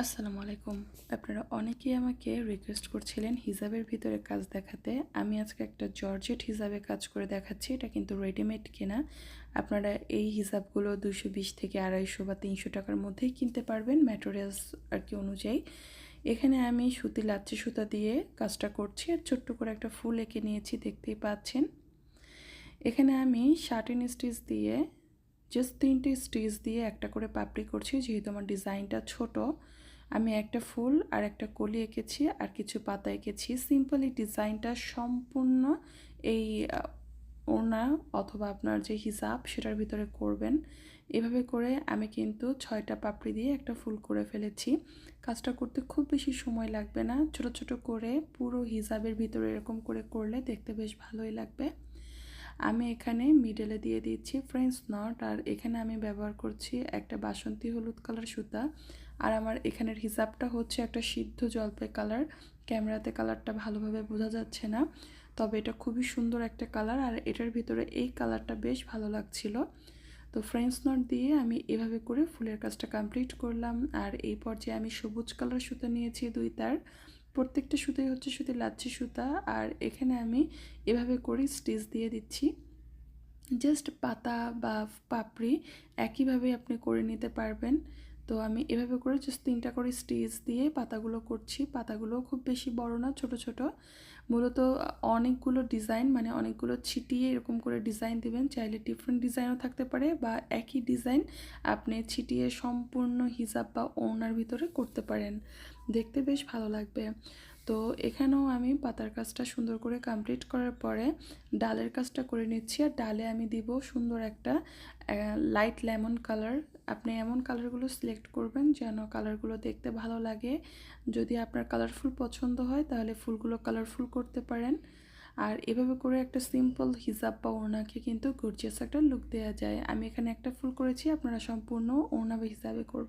আসসালামু আলাইকুম। আপনারা অনেকেই আমাকে রিকোয়েস্ট করছিলেন হিজাবের ভিতরে কাজ দেখাতে। আমি আজকে একটা জর্জেট হিসাবে কাজ করে দেখাচ্ছি। এটা কিন্তু রেডিমেড কেনা। আপনারা এই হিসাবগুলো দুশো বিশ থেকে আড়াইশো বা তিনশো টাকার মধ্যেই কিনতে পারবেন ম্যাটেরিয়ালস আর কি অনুযায়ী। এখানে আমি সুতি লাচ্ছি সুতা দিয়ে কাজটা করছি আর ছোট্ট করে একটা ফুল এঁকে নিয়েছি, দেখতেই পাচ্ছেন। এখানে আমি শার্টিন স্টিচ দিয়ে জাস্ট তিনটে স্টিচ দিয়ে একটা করে পাপড়ি করছি, যেহেতু আমার ডিজাইনটা ছোট। আমি একটা ফুল আর একটা কলি এঁকেছি আর কিছু পাতা এঁকেছি। সিম্পলি ডিজাইনটা সম্পূর্ণ এই ওড়না অথবা আপনার যে হিসাব সেটার ভিতরে করবেন। এভাবে করে আমি কিন্তু ছয়টা পাপড়ি দিয়ে একটা ফুল করে ফেলেছি। কাজটা করতে খুব বেশি সময় লাগবে না। ছোট ছোট করে পুরো হিসাবের ভিতরে এরকম করে করলে দেখতে বেশ ভালোই লাগবে। আমি এখানে মিডেলে দিয়ে দিচ্ছি। ফ্রেন্স নট আর এখানে আমি ব্যবহার করছি একটা বাসন্তী হলুদ কালার সুতা। আর আমার এখানের হিসাবটা হচ্ছে একটা সিদ্ধ জলপাই কালার ক্যামেরাতে কালারটা ভালোভাবে বোঝা যাচ্ছে না। তবে এটা খুবই সুন্দর একটা কালার আর এটার ভিতরে এই কালারটা বেশ ভালো লাগছিল। তো ফ্রেন্স নট দিয়ে আমি এভাবে করে ফুলের কাজটা কমপ্লিট করলাম। আর এই পর্যায়ে আমি সবুজ কালার সুতা নিয়েছি দুই তার প্রত্যেকটা সুতোই হচ্ছে সুতি লাচ্ছি সুতা, আর এখানে আমি এভাবে করে স্টিচ দিয়ে দিচ্ছি। জাস্ট পাতা বা পাপড়ি একইভাবে আপনি করে নিতে পারবেন। তো আমি এভাবে করে জাস্ট তিনটা করে স্টিচ দিয়ে পাতাগুলো করছি। পাতাগুলো খুব বেশি বড় না, ছোট ছোট। মূলত অনেকগুলো ডিজাইন মানে অনেকগুলো ছিটিয়ে এরকম করে ডিজাইন দেবেন। চাইলে ডিফারেন্ট ডিজাইনও থাকতে পারে বা একই ডিজাইন আপনি ছিটিয়ে সম্পূর্ণ হিজাব বা ওনার ভিতরে করতে পারেন। দেখতে বেশ ভালো লাগবে। তো এখানেও আমি পাতার কাজটা সুন্দর করে কমপ্লিট করার পরে ডালের কাজটা করে নিচ্ছি। আর ডালে আমি দিব সুন্দর একটা লাইট লেমন কালার আপনি এমন কালারগুলো সিলেক্ট করবেন যেন কালারগুলো দেখতে ভালো লাগে। যদি আপনার কালারফুল পছন্দ হয় তাহলে ফুলগুলো কালারফুল করতে পারেন। আর এভাবে করে একটা সিম্পল হিজাব বা ওড়নাকে কিন্তু গর্জিয়াস একটা লুক দেওয়া যায়। আমি এখানে একটা ফুল করেছি, আপনারা সম্পূর্ণ ওড়না হিসাবে করবেন।